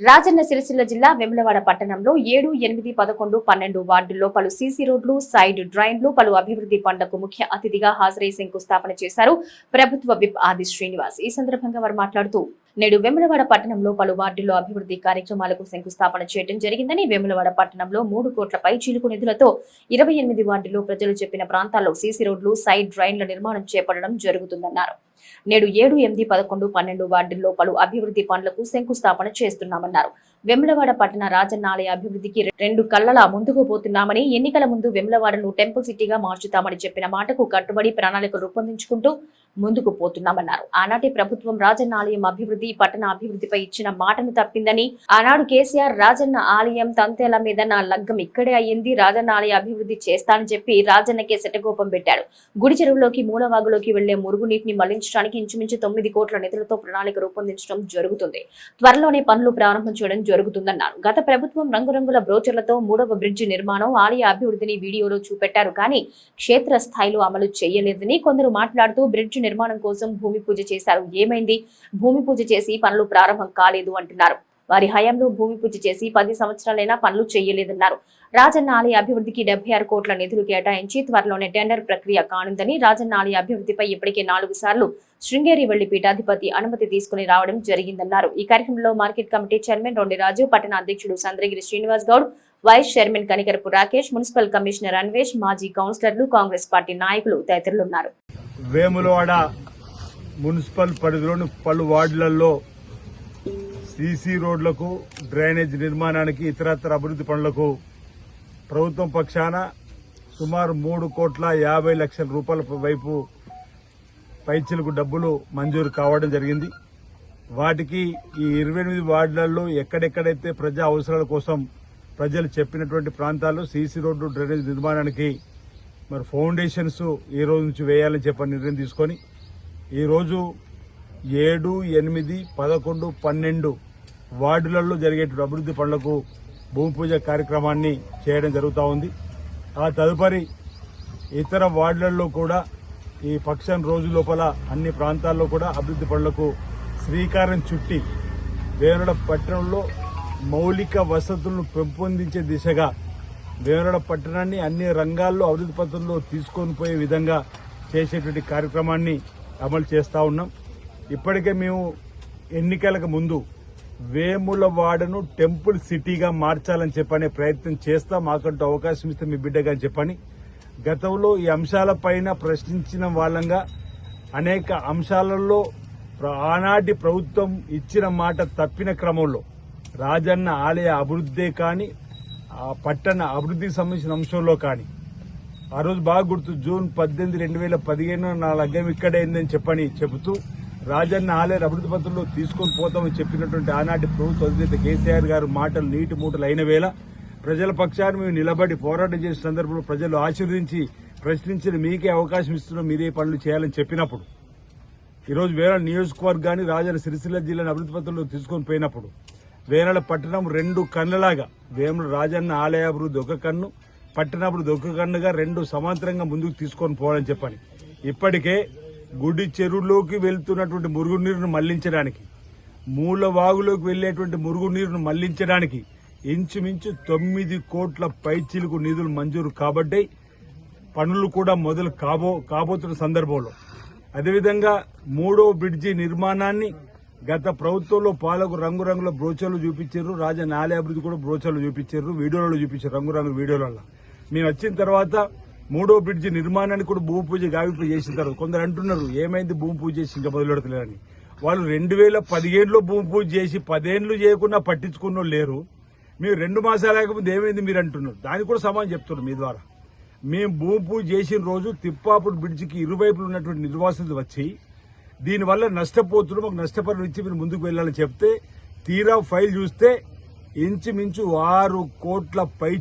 రాజన్న సిరిసిల్ల జిల్లా వెములవాడ పట్టణంలో ఏడు ఎనిమిది పదకొండు పన్నెండు వార్డుల్లో పలు సీసీ రోడ్లు సైడ్ డ్రైన్లు పలు అభివృద్ధి పనులకు ముఖ్య అతిథిగా హాజరై శంకుస్థాపన చేశారు ప్రభుత్వ విప్ ఆది శ్రీనివాస్. ఈ సందర్భంగా వారు మాట్లాడుతూ నేడు వెములవాడ పట్టణంలో పలు వార్డుల్లో అభివృద్ధి కార్యక్రమాలకు శంకుస్థాపన చేయడం జరిగిందని వేములవాడ పట్టణంలో మూడు కోట్ల పై చిలుకు నిధులతో ఇరవై ఎనిమిది వార్డుల్లో ప్రజలు చెప్పిన ప్రాంతాల్లో సీసీ రోడ్లు సైడ్ డ్రైన్ల నిర్మాణం చేపట్టడం జరుగుతుందన్నారు. నేడు ఏడు ఎనిమిది పదకొండు పన్నెండు వార్డుల్లో పలు అభివృద్ధి పనులకు శంకుస్థాపన చేస్తున్నామన్నారు. వెమ్లవాడ పట్టణ రాజన్నాలయ అభివృద్ధికి రెండు కళ్ళలా ముందుకు పోతున్నామని ఎన్నికల ముందు వెమ్లవాడను టెంపుల్ సిటీగా మార్చుతామని చెప్పిన మాటకు కట్టుబడి ప్రణాళిక రూపొందించుకుంటూ ముందుకు పోతున్నామన్నారు. ఆనాటి ప్రభుత్వం రాజన్న ఆలయం అభివృద్ధి పట్టణ అభివృద్ధిపై ఇచ్చిన మాటను తప్పిందని ఆనాడు కేసీఆర్ రాజన్న ఆలయం తంతేల మీద నా లగ్గం ఇక్కడే అయ్యింది రాజన్న ఆలయ అభివృద్ధి చేస్తానని చెప్పి రాజన్నకే శటకోపం పెట్టాడు. గుడి చెరువులోకి మూలవాగులోకి వెళ్ళే మురుగునీటిని మళ్ళించడానికి ఇంచుమించు తొమ్మిది కోట్ల నిధులతో ప్రణాళిక రూపొందించడం జరుగుతుంది. త్వరలోనే పనులు ప్రారంభం చేయడం జరుగుతుందన్నారు. గత ప్రభుత్వం రంగురంగుల బ్రోచర్లతో మూడవ బ్రిడ్జి నిర్మాణం ఆలయ అభివృద్ధిని వీడియోలో చూపెట్టారు. కానీ క్షేత్ర స్థాయిలో అమలు చేయలేదని కొందరు మాట్లాడుతూ బ్రిడ్జి నిర్మాణం కోసం భూమి పూజ చేశారు. ఏమైంది? భూమి పూజ చేసి పనులు ప్రారంభం కాలేదు అంటున్నారు. వారి హయాంలో భూమి పూజ చేసి పది సంవత్సరాలైనా పనులు చేయలేదన్నారు. రాజన్న ఆలయ అభివృద్ధికి డెబ్బై ఆరు కోట్ల నిధులు కేటాయించి త్వరలోనే టెండర్ ప్రక్రియ కానుందని రాజన్న ఆలయ అభివృద్ధిపై ఇప్పటికే నాలుగు సార్లు శృంగేరి వెళ్ళి పీఠాధిపతి అనుమతి తీసుకుని రావడం జరిగిందన్నారు. ఈ కార్యక్రమంలో మార్కెట్ కమిటీ చైర్మన్ రొండిరాజు పట్టణ అధ్యక్షుడు Sandragiri Srinivas Goud vice chairman Kanikarapu Rakesh municipal commissioner Anvesh మాజీ కౌన్సిలర్లు కాంగ్రెస్ పార్టీ నాయకులు తదితరులున్నారు. వేములవాడ మున్సిపల్ పరిధిలోని పలు వార్డులలో సీసీ రోడ్లకు డ్రైనేజ్ నిర్మాణానికి ఇతరత్ర అభివృద్ధి పనులకు ప్రభుత్వం పక్షాన సుమారు మూడు కోట్ల యాభై లక్షల రూపాయల వైపు పైచలకు డబ్బులు మంజూరు కావడం జరిగింది. వాటికి ఈ ఇరవై ఎనిమిది వార్డులలో ఎక్కడెక్కడైతే ప్రజా అవసరాల కోసం ప్రజలు చెప్పినటువంటి ప్రాంతాల్లో సీసీ రోడ్డు డ్రైనేజ్ నిర్మాణానికి మరి ఫౌండేషన్స్ ఈ రోజు నుంచి వేయాలని చెప్పని నిర్ణయం తీసుకొని ఈరోజు ఏడు ఎనిమిది పదకొండు పన్నెండు వార్డులలో జరిగేటువంటి అభివృద్ధి పనులకు భూమి పూజ కార్యక్రమాన్ని చేయడం జరుగుతూ ఉంది. ఆ తదుపరి ఇతర వార్డులలో కూడా ఈ పక్షం రోజు లోపల అన్ని ప్రాంతాల్లో కూడా అభివృద్ధి పనులకు శ్రీకారం చుట్టి వేరుడ పట్టణంలో మౌలిక వసతులను పెంపొందించే దిశగా వేరుడ పట్టణాన్ని అన్ని రంగాల్లో అభివృద్ధి పత్రంలో తీసుకొని పోయే విధంగా చేసేటువంటి కార్యక్రమాన్ని అమలు చేస్తూ ఉన్నాం. ఇప్పటికే మేము ఎన్నికలకు ముందు వేములవాడను టెంపుల్ సిటీగా మార్చాలని చెప్పనే ప్రయత్నం చేస్తా మాకంటూ అవకాశం ఇస్తే మీ బిడ్డగా అని చెప్పని. గతంలో ఈ అంశాలపైన ప్రశ్నించిన వాళ్ళంగా అనేక అంశాలలో ఆనాటి ప్రభుత్వం ఇచ్చిన మాట తప్పిన క్రమంలో రాజన్న ఆలయ అభివృద్ధే కానీ ఆ పట్టణ అభివృద్ధికి సంబంధించిన అంశంలో కానీ ఆ రోజు బాగా గుర్తు జూన్ పద్దెనిమిది రెండు వేల పదిహేను నా లగ్గం ఇక్కడైందని చెప్పని చెబుతూ రాజన్న ఆలయ అభివృద్ధి పత్రంలో తీసుకొని పోతామని చెప్పినటువంటి ఆనాటి ప్రభుత్వ అధినేత కేసీఆర్ గారు మాటలు నీటి మూటలు అయిన వేళ ప్రజల పక్షాన్ని మేము నిలబడి పోరాటం చేసిన సందర్భంలో ప్రజలు ఆశీర్వదించి ప్రశ్నించిన మీకే అవకాశం ఇస్తున్నాం మీరే పనులు చేయాలని చెప్పినప్పుడు. ఈరోజు వేరే నియోజకవర్గాన్ని రాజన్న సిరిసిల్ల జిల్లాని అభివృద్ధి పత్రంలో తీసుకొని పోయినప్పుడు వేరళ పట్టణం రెండు కన్నులాగా వేముల రాజన్న ఆలయ అభివృద్ధి ఒక కన్ను పట్టణాభివృద్ధి ఒక కన్నుగా రెండు సమాంతరంగా ముందుకు తీసుకొని పోవాలని చెప్పని ఇప్పటికే గుడి చెరువులోకి వెళ్తున్నటువంటి మురుగునీరును మళ్ళించడానికి మూలవాగులోకి వెళ్ళేటువంటి మురుగునీరును మళ్ళించడానికి ఇంచుమించు తొమ్మిది కోట్ల పైచీలకు నిధులు మంజూరు కాబట్టి పనులు కూడా మొదలు కాబో కాబోతున్న సందర్భంలో. అదేవిధంగా మూడో బ్రిడ్జి నిర్మాణాన్ని గత ప్రభుత్వంలో పాలకు రంగురంగుల బ్రోచర్లు చూపించారు. రాజా నాలే అభివృద్ధి కూడా బ్రోచర్లు చూపించారు. వీడియోలలో చూపించారు రంగురంగుల వీడియోలలో. మేము వచ్చిన తర్వాత మూడో బ్రిడ్జి నిర్మాణానికి కూడా భూమి పూజ గావింపు చేసిన తర్వాత కొందరు అంటున్నారు ఏమైంది భూమి పూజ చేసి ఇంకా మొదలెడతలేరని. వాళ్ళు రెండు వేల పదిహేనులో భూమి పూజ చేసి పదేళ్ళు చేయకుండా పట్టించుకున్న లేరు. మీరు రెండు మాసాలు లేకపోతే ఏమైంది మీరు అంటున్నారు. దానికి కూడా సమాధానం చెప్తున్నారు మీ ద్వారా. మేము భూమి పూజ చేసిన రోజు తిప్పాపుడు బ్రిడ్జికి ఇరువైపులు ఉన్నటువంటి నిర్వాసితులు వచ్చి దీనివల్ల నష్టపోతున్నారు మాకు నష్టపరిణం ఇచ్చి మీరు ముందుకు వెళ్ళాలని చెప్తే తీరా ఫైల్ చూస్తే ఇంచుమించు ఆరు కోట్ల పై